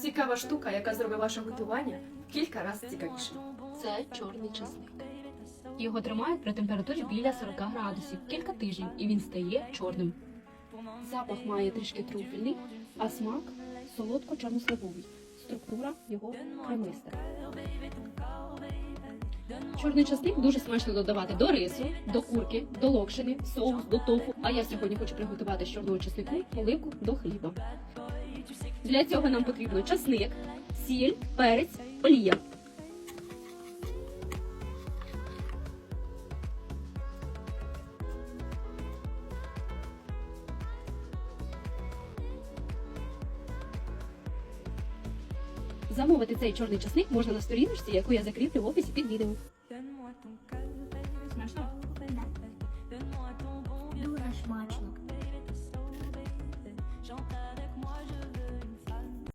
Цікава штука, яка зробить ваше готування кілька разів цікавішим. Це чорний часник. Його тримають при температурі біля 40 градусів кілька тижнів, і він стає чорним. Запах має трішки трупельний, а смак солодко-чорносливовий. Структура його кремиста. Чорний часник дуже смачно додавати до рису, до курки, до локшини, соус, до тофу. А я сьогодні хочу приготувати з чорного часнику поливку до хліба. Для цього нам потрібно часник, сіль, перець, олія. Замовити цей чорний часник можна на сторіночці, яку я закріплю в описі під відео. Смачно? Дуже смачно.